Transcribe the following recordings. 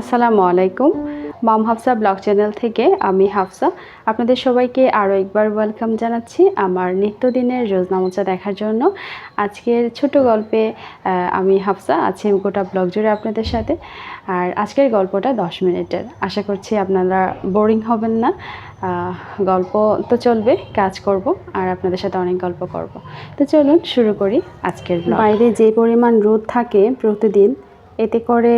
আসসালামু আলাইকুম। মাম Hafsa blog channel থেকে আমি হাফসা। আপনাদের সবাইকে আরও একবার ওয়েলকাম জানাচ্ছি আমার নিত্যদিনের রোজনামচা দেখার জন্য। আজকের ছোট গল্পে আমি হাফসা আছি গোটা ব্লগ জুড়ে আপনাদের সাথে। আর আজকের গল্পটা দশ মিনিটের। আশা করছি আপনারা বোরিং হবেন না। গল্প তো চলবে, কাজ করব আর আপনাদের সাথে অনেক গল্প করব। তো চলুন শুরু করি আজকের। বাইরে যে পরিমাণ রোদ থাকে প্রতিদিন এতে করে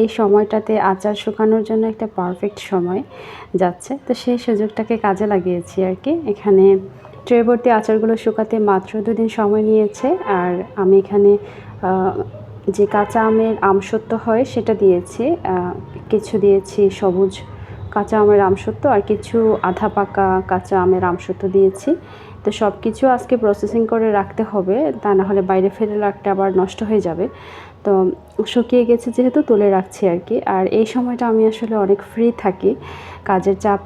এই সময়টাতে আচার শুকানোর জন্য একটা পারফেক্ট সময় যাচ্ছে। তো সেই সুযোগটাকে কাজে লাগিয়েছি আর কি। এখানে ট্রেভর্তি আচারগুলো শুকাতে মাত্র দুদিন সময় নিয়েছে আর আমি এখানে যে কাঁচা আমের আমসত্ব হয় সেটা দিয়েছি। কিছু দিয়েছি সবুজ কাঁচা আমের আমসত্ব আর কিছু আধা পাকা কাঁচা আমের আমসত্ব দিয়েছি। তো সব কিছু আজকে প্রসেসিং করে রাখতে হবে, তা না হলে বাইরে ফেলে রাখতে আবার নষ্ট হয়ে যাবে। তো শুকিয়ে গেছে যেহেতু তুলে রাখছি আর কি। আর এই সময়টা আমি আসলে অনেক ফ্রি থাকি। কাজের চাপ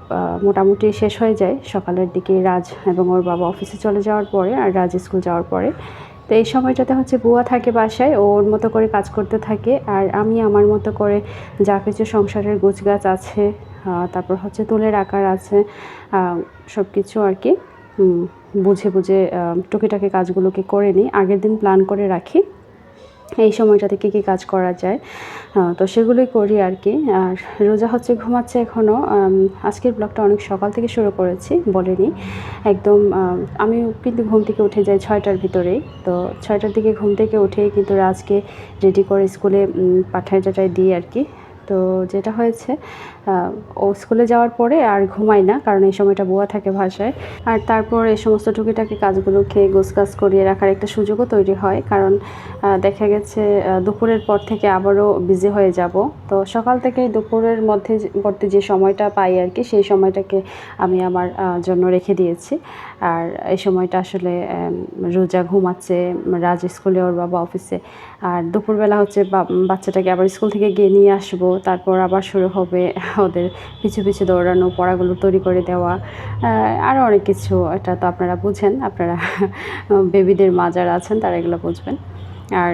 মোটামুটি শেষ হয়ে যায় সকালের দিকে রাজ এবং ওর বাবা অফিসে চলে যাওয়ার পরে আর রাজ স্কুল যাওয়ার পরে। তো এই সময়টাতে হচ্ছে বুয়া থাকে বাসায় ওর মতো করে কাজ করতে থাকে। আর আমি আমার মতো করে যা কিছু সংসারের গোছগাছ আছে তারপর হচ্ছে তুলের আকার আছে সব কিছু আর কি। বুঝে বুঝে টুকিটাকি কাজগুলোকে করে নিই। আগের দিন প্ল্যান করে রাখি। এই সময়টাতে কী কী কাজ করা যায় তো সেগুলোই করি আর কি। আর রোজা হচ্ছে ঘুমাচ্ছে এখনও আজকের ব্লগটা অনেক সকাল থেকে শুরু করেছি, বলিনি। একদম, আমি কিন্তু ঘুম থেকে উঠে যাই ছয়টার ভিতরেই। তো ছয়টার দিকে ঘুম থেকে উঠেই কিন্তু রাজকে রেডি করে স্কুলে পাঠায় টাঠায় দিই আর কি। তো যেটা হয়েছে ও স্কুলে যাওয়ার পরে আর ঘুমাই না, কারণ এই সময়টা বোয়া থাকে ভাষায়। আর তারপর এই সমস্ত টুকিটাকি কাজগুলোকে গোছগাছ করিয়ে রাখার একটা সুযোগও তৈরি হয়, কারণ দেখা গেছে দুপুরের পর থেকে আবারও বিজি হয়ে যাব। তো সকাল থেকে দুপুরের মধ্যে মধ্যে যে সময়টা পাই আর কি, সেই সময়টাকে আমি আমার জন্য রেখে দিয়েছি। আর এই সময়টা আসলে রোজা ঘুমাচ্ছে, রাজ স্কুলে ওর বাবা অফিসে। আর দুপুরবেলা হচ্ছে বাচ্চাটাকে আবার স্কুল থেকে গিয়ে নিয়ে আসব, তারপর আবার শুরু হবে ওদের পিছু পিছু দৌড়ানো, পড়াগুলো তৈরি করে দেওয়া। আরও অনেক কিছু, এটা তো আপনারা বুঝেন, আপনারা বেবিদের মা যারা আছেন, তারা এগুলো বুঝবেন। আর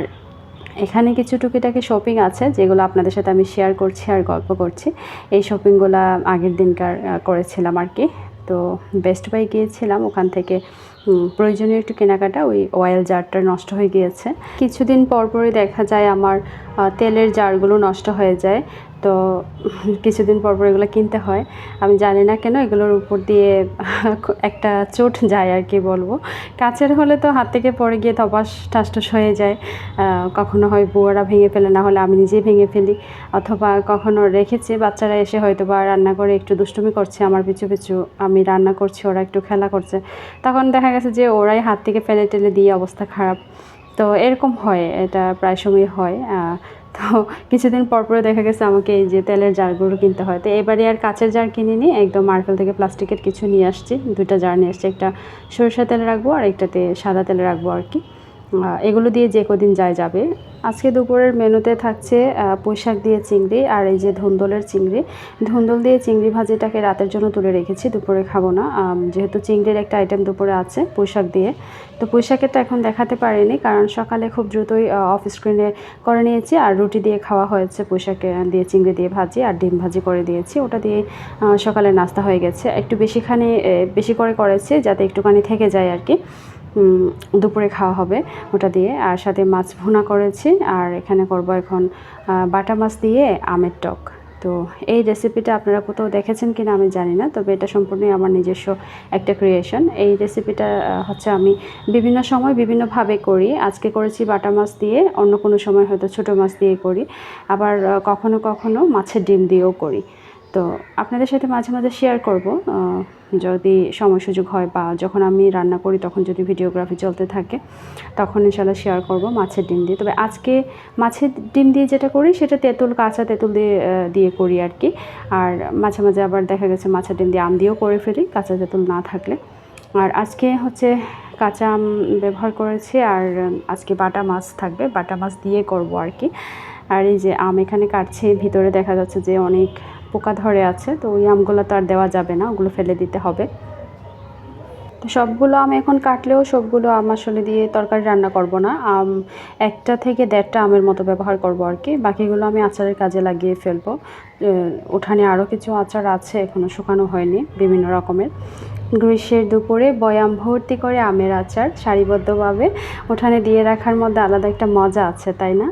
এখানে কিছু টুকিটাকি শপিং আছে, যেগুলো আপনাদের সাথে আমি শেয়ার করছি আর গল্প করছি। এই শপিংগুলো আগের দিনকার করেছিলাম আর কি। তো বেস্ট বাই গিয়েছিলাম, ওখান থেকে প্রয়োজনীয় একটু কেনাকাটা, ওই অয়েল জারটা নষ্ট হয়ে গিয়েছে। কিছুদিন পরপরই দেখা যায় আমার তেলের জারগুলো নষ্ট হয়ে যায়। তো কিছুদিন পর পর এগুলো কিনতে হয়। আমি জানি না কেন এগুলোর উপর দিয়ে একটা চোট যায় আর কি বলব। কাছের হলে তো হাত থেকে পড়ে গিয়ে তপাস ঠাসঠাস হয়ে যায়। কখনো হয় বুয়ারা ভেঙে ফেলে, না হলে আমি নিজেই ভেঙে ফেলি। অথবা কখনো রেখেছি, বাচ্চারা এসে হয়তো বা রান্না করে একটু দুষ্টুমি করছে, আমার পিছু পিছু আমি রান্না করছি, ওরা একটু খেলা করছে। তখন দেখা গেছে যে ওরাই হাত থেকে ফেলে টেলে দিয়ে অবস্থা খারাপ। তো এরকম হয়, এটা প্রায় সময় হয়। তো কিছুদিন পর পরে দেখা গেছে আমাকে এই যে তেলের জারগুলো কিনতে হয়। তো এবারে আর কাঁচের জার কিনিনি, একদম মার্কেল থেকে প্লাস্টিকের কিছু নিয়ে আসছি। দুইটা জার নিয়ে আসছি, একটা সরিষা তেল রাখব আর একটাতে সাদা তেল রাখব আর কি। এগুলো দিয়ে যে কদিন যায় যাবে। আজকে দুপুরের মেনুতে থাকছে আহ, পুঁই শাক দিয়ে চিংড়ি আর এই যে ধুন্দলের চিংড়ি। ধুন্দল দিয়ে চিংড়ি ভাজিটাকে রাতের জন্য তুলে রেখেছি দুপুরে খাব না। যেহেতু চিংড়ির একটা আইটেম দুপুরে আছে পুঁই শাক দিয়ে। তো পুঁই শাকেরটা এখন দেখাতে পারিনি কারণ সকালে খুব দ্রুতই অফ স্ক্রিনে করে নিয়েছি আর রুটি দিয়ে খাওয়া হয়েছে পুঁই শাকে দিয়ে চিংড়ি দিয়ে ভাজি আর ডিম ভাজি করে দিয়েছি। ওটা দিয়ে সকালে নাস্তা হয়ে গেছে। একটু বেশিখানি বেশি করে করেছি যাতে একটুখানি থেকে যায় আর কি। দুপুরে খাওয়া হবে ওটা দিয়ে। আর সাথে মাছ ভুনা করেছি। আর এখানে করব এখন বাটা মাছ দিয়ে আমের টক। তো এই রেসিপিটা আপনারা কোথাও দেখেছেন কিনা আমি জানি না, তবে এটা সম্পূর্ণই আমার নিজস্ব একটা ক্রিয়েশন এই রেসিপিটা হচ্ছে আমি বিভিন্ন সময় বিভিন্নভাবে করি। আজকে করেছি বাটা মাছ দিয়ে, অন্য কোনো সময় হয়তো ছোটো মাছ দিয়ে করি। আবার কখনো কখনো মাছের ডিম দিয়েও করি। তো আপনাদের সাথে মাঝে মাঝে শেয়ার করব যদি সময় সুযোগ হয় বা যখন আমি রান্না করি তখন যদি ভিডিওগ্রাফি চলতে থাকে, তখন ইনশাল্লাহ শেয়ার করব মাছের ডিম দিয়ে। তবে আজকে মাছের ডিম দিয়ে যেটা করি সেটা তেঁতুল, কাঁচা তেঁতুল দিয়ে দিয়ে করি আর কি আর মাঝে মাঝে আবার দেখা গেছে মাছের ডিম দিয়ে আম দিয়েও করে ফেলি, কাঁচা তেঁতুল না থাকলে। আর আজকে হচ্ছে কাঁচা আম ব্যবহার করেছি আর আজকে বাটা মাছ থাকবে, বাটা মাছ দিয়ে করব আর কি আর এই যে আম এখানে কাটছে, ভিতরে দেখা যাচ্ছে যে অনেক পোকা ধরে আছে, তো ওই আমগুলো তো আর দেওয়া যাবে না, ওগুলো ফেলে দিতে হবে। তো সবগুলো আম এখন কাটলেও সবগুলো আম আসলে দিয়ে তরকারি রান্না করব না। আম একটা থেকে দেড়টা আমের মতো ব্যবহার করব আর কি। বাকিগুলো আমি আচারের কাজে লাগিয়ে ফেলব। উঠানে আরও কিছু আচার আছে এখনও শুকানো হয়নি, বিভিন্ন রকমের। গ্রীষ্মের দুপুরে বয়াম ভর্তি করে আমের আচার সারিবদ্ধভাবে। উঠানে দিয়ে রাখার মধ্যে আলাদা একটা মজা আছে, তাই না?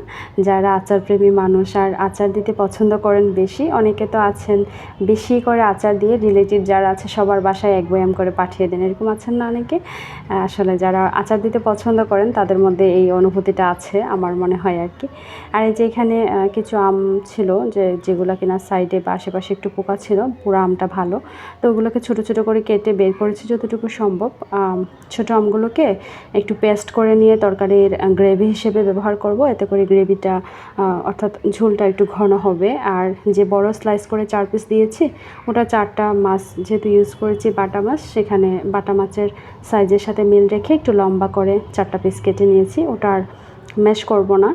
যারা আচার প্রেমী মানুষ আর আচার দিতে পছন্দ করেন বেশি, অনেকে তো আছেন বেশি করে আচার দিয়ে রিলেটিভ যারা আছে সবার বাসায় এক বয়াম করে পাঠিয়ে দেন। এরকম আছেন না অনেকে? আসলে যারা আচার দিতে পছন্দ করেন তাদের মধ্যে এই অনুভূতিটা আছে আমার মনে হয় আর কি। আর এই যে এখানে কিছু আম ছিল যে, যেগুলো কিনা সাইডে বা আশেপাশে একটু পোকা ছিল, পুরো আমটা ভালো। তো ওগুলোকে ছোটো ছোটো করে কেটে বের করেছি যতটুকু সম্ভব। ছোটো আমগুলোকে একটু পেস্ট করে নিয়ে তরকারির গ্রেভি হিসেবে ব্যবহার করব। এতে করে গ্রেভিটা অর্থাৎ ঝোলটা একটু ঘন হবে। আর যে বড় স্লাইস করে চার পিস দিয়েছি, ওটা চারটা মাছ যেহেতু ইউজ করেছি, বাটা মাছ, সেখানে বাটা মাছের সাইজের সাথে মিল রেখে একটু লম্বা করে চারটা পিস কেটে নিয়েছি। ওটা আর ম্যাশ করব না।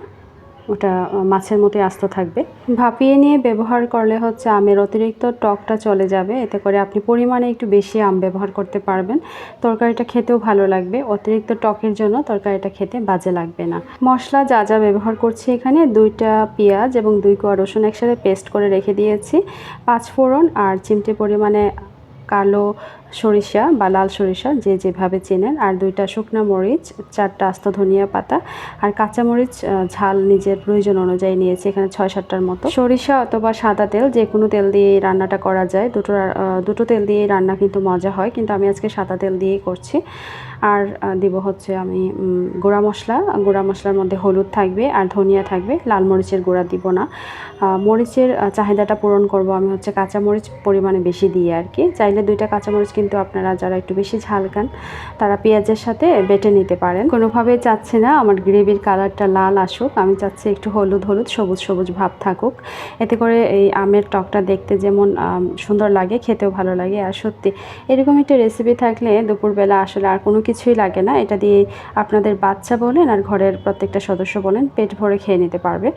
ওটা মাছের মতোই আস্ত থাকবে। ভাপিয়ে নিয়ে ব্যবহার করলে হচ্ছে আমের অতিরিক্ত টকটা চলে যাবে। এতে করে আপনি পরিমাণে একটু বেশি আম ব্যবহার করতে পারবেন। তরকারিটা খেতেও ভালো লাগবে। অতিরিক্ত টকের জন্য তরকারিটা খেতে বাজে লাগবে না। মশলা যা যা ব্যবহার করছি এখানে, দুইটা পেঁয়াজ এবং দুই কোয়া রসুন একসাথে পেস্ট করে রেখে দিয়েছি। পাঁচ ফোড়ন আর চিমটে পরিমাণে কালো সরিষা বা লাল সরিষা যে যেভাবে চেনেন। আর দুইটা শুকনো মরিচ, চারটা আস্ত ধনিয়া পাতা আর কাঁচা মরিচ ঝাল নিজের প্রয়োজন অনুযায়ী নিয়েছি এখানে ছয় সাতটার মতো। সরিষা অথবা সাদা তেল, যে কোনো তেল দিয়ে রান্নাটা করা যায়। দুটো দুটো তেল দিয়ে রান্না কিন্তু মজা হয়, কিন্তু আমি আজকে সাদা তেল দিয়েই করছি। আর দিব হচ্ছে আমি গুঁড়া মশলা। গুঁড়া মশলার মধ্যে হলুদ থাকবে আর ধনিয়া থাকবে। লাল মরিচের গুঁড়া দিব না। মরিচের চাহিদাটা পূরণ করব আমি হচ্ছে কাঁচা মরিচ পরিমাণে বেশি দিয়ে আর কি। চাইলে দুইটা কাঁচা মরিচ কিন্তু আপনারা যারা একটু বেশি ঝাল খান, তারা পেঁয়াজের সাথে বেটে নিতে পারেন। কোনোভাবেই চাচ্ছি না, আমার গ্রেভির কালারটা লাল আসুক, আমি চাচ্ছি একটু হলুদ হলুদ, সবুজ সবুজ ভাব থাকুক। এতে করে এই আমের টকটা দেখতে যেমন সুন্দর লাগে, খেতেও ভালো লাগে। আর সত্যি, এরকম একটা রেসিপি থাকলে দুপুরবেলা আসলে আর কোনো কিছুই লাগে না। এটা দিয়ে আপনাদের বাচ্চা বলেন আর ঘরের প্রত্যেকটা সদস্য বলেন, পেট ভরে খেয়ে নিতে পারবে।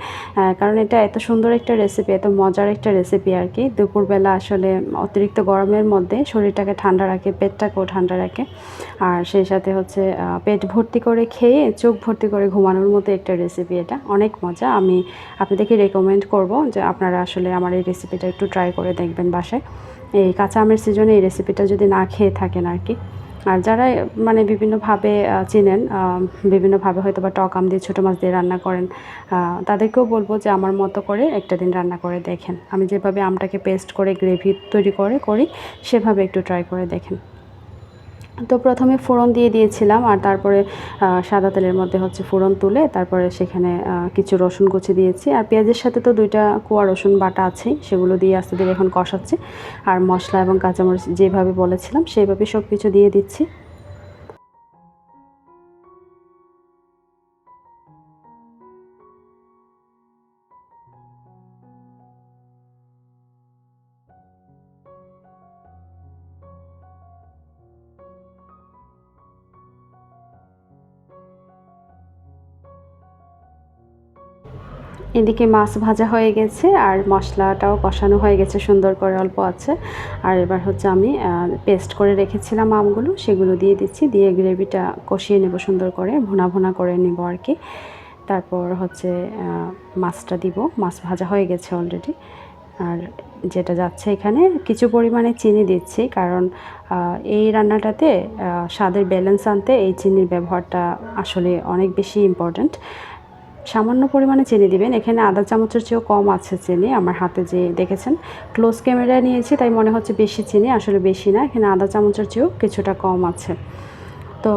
কারণ এটা এত সুন্দর একটা রেসিপি এত মজার একটা রেসিপি আর কি। দুপুরবেলা আসলে অতিরিক্ত গরমের মধ্যে শরীরটাকে ঠান্ডা রাখে পেটটাকেও ঠান্ডা রাখে। আর সেই সাথে হচ্ছে পেট ভর্তি করে খেয়ে চোখ ভর্তি করে ঘুমানোর মতো একটা রেসিপি এটা। অনেক মজা। আমি আপনাদেরকে রেকমেন্ড করব যে আপনারা আসলে আমার এই রেসিপিটা একটু ট্রাই করে দেখবেন বাসায়। এই কাঁচা আমের সিজনে এই রেসিপিটা যদি না খেয়ে থাকেন আর কি। আর যারা মানে বিভিন্নভাবে চেনেন বিভিন্নভাবে হয়তো বা টক আম দিয়ে, ছোটো মাছ দিয়ে রান্না করেন তাদেরকেও বলব যে আমার মতো করে একটা দিন রান্না করে দেখেন। আমি যেভাবে আমটাকে পেস্ট করে গ্রেভি তৈরি করে, করি, সেভাবে একটু ট্রাই করে দেখেন। তো প্রথমে ফোড়ন দিয়ে দিয়েছিলাম আর তারপরে সাদা তেলের মধ্যে হচ্ছে ফোড়ন তুলে তারপরে সেখানে কিছু রসুন কুচি দিয়েছি। আর পেঁয়াজের সাথে তো দুইটা কুয়া রসুন বাটা আছেই, সেগুলো দিয়ে আস্তে ধীরে এখন কষাচ্ছি। আর মশলা এবং কাঁচামরিচ যেভাবে বলেছিলাম, সেইভাবে সব কিছু দিয়ে দিচ্ছি। এদিকে মাছ ভাজা হয়ে গেছে আর মশলাটাও কষানো হয়ে গেছে, সুন্দর করে অল্প আছে। আর এবার হচ্ছে আমি পেস্ট করে রেখেছিলাম আমগুলো, সেগুলো দিয়ে দিচ্ছি, দিয়ে গ্রেভিটা কষিয়ে নেব সুন্দর করে, ভুনা ভুনা করে নেব আর কি। তারপর হচ্ছে মাছটা দিব, মাছ ভাজা হয়ে গেছে অলরেডি আর যেটা যাচ্ছে এখানে, কিছু পরিমাণে চিনি দিচ্ছি, কারণ এই রান্নাটাতে স্বাদের ব্যালেন্স আনতে এই চিনির ব্যবহারটা আসলে অনেক বেশি ইম্পর্ট্যান্ট সামান্য পরিমাণে চিনি দিবেন। এখানে আধা চামচের চেয়েও কম আছে চিনি। আমার হাতে যে দেখেছেন ক্লোজ ক্যামেরায় নিয়েছি, তাই মনে হচ্ছে বেশি চিনি, আসলে বেশি না। এখানে আধা চামচের চেয়েও কিছুটা কম আছে। তো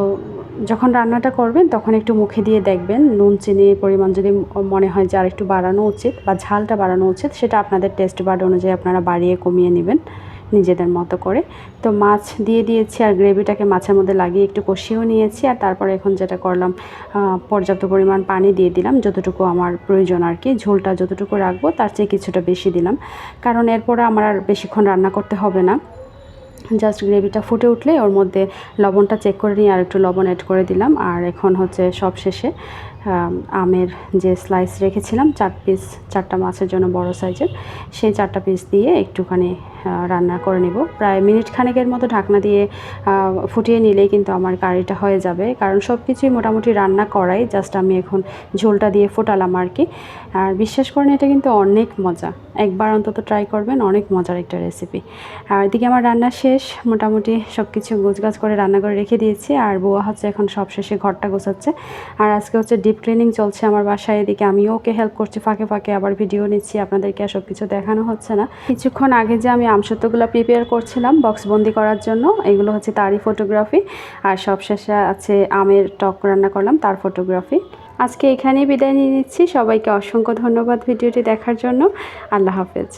যখন রান্নাটা করবেন, তখন একটু মুখে দিয়ে দেখবেন। নুন চিনির পরিমাণ যদি মনে হয় যে আর একটু বাড়ানো উচিত বা ঝালটা বাড়ানো উচিত, সেটা আপনাদের টেস্ট বার্ড অনুযায়ী আপনারা বাড়িয়ে কমিয়ে নেবেন। নিজেদের মতো করে। তো মাছ দিয়ে দিয়েছি আর গ্রেভিটাকে মাছের মধ্যে লাগিয়ে একটু কষিয়েও নিয়েছি আর তারপরে এখন যেটা করলাম পর্যাপ্ত পরিমাণ পানি দিয়ে দিলাম, যতটুকু আমার প্রয়োজন আর কি। ঝোলটা যতটুকু রাখব তার চেয়ে কিছুটা বেশি দিলাম। কারণ এরপরে আমার আর বেশিক্ষণ রান্না করতে হবে না। জাস্ট গ্রেভিটা ফুটে উঠলে ওর মধ্যে লবণটা চেক করে নিয়ে আর একটু লবণ অ্যাড করে দিলাম। আর এখন হচ্ছে সব শেষে আমের যে স্লাইস রেখেছিলাম, চার পিস চারটা মাছের জন্য বড় সাইজের সেই চারটা পিস দিয়ে একটুখানি রান্না করে নেব। প্রায় মিনিট খানেকের মতো ঢাকনা দিয়ে ফুটিয়ে নিলেই কিন্তু আমার কারিটা হয়ে যাবে। কারণ সব কিছুই মোটামুটি রান্না করাই, জাস্ট আমি এখন ঝোলটা দিয়ে ফোটালাম আর কি। আর বিশ্বাস করেন, এটা কিন্তু অনেক মজা। একবার অন্তত ট্রাই করবেন, অনেক মজার একটা রেসিপি আর এদিকে আমার রান্না শেষ। মোটামুটি সব কিছু গোছগাছ করে রান্না করে রেখে দিয়েছি। আর বুয়া হচ্ছে এখন সব শেষে ঘরটা গোছাচ্ছে। আর আজকে হচ্ছে ডিপ ক্লিনিং চলছে আমার বাসায়। এদিকে আমিও ওকে হেল্প করছি, ফাঁকে ফাঁকে আবার ভিডিও নিচ্ছি। আপনাদেরকে আর সব কিছু দেখানো হচ্ছে না। কিছুক্ষণ আগে যে আমি আমসত্ত্বগুলো প্রিপেয়ার করছিলাম বক্স বন্দি করার জন্য। এগুলো হচ্ছে তারই ফটোগ্রাফি আর সবশেষে আছে আমের টক রান্না করলাম, তার ফটোগ্রাফি আজকে এখানেই বিদায় নিয়ে নিচ্ছি। সবাইকে অসংখ্য ধন্যবাদ ভিডিওটি দেখার জন্য। আল্লাহ হাফেজ।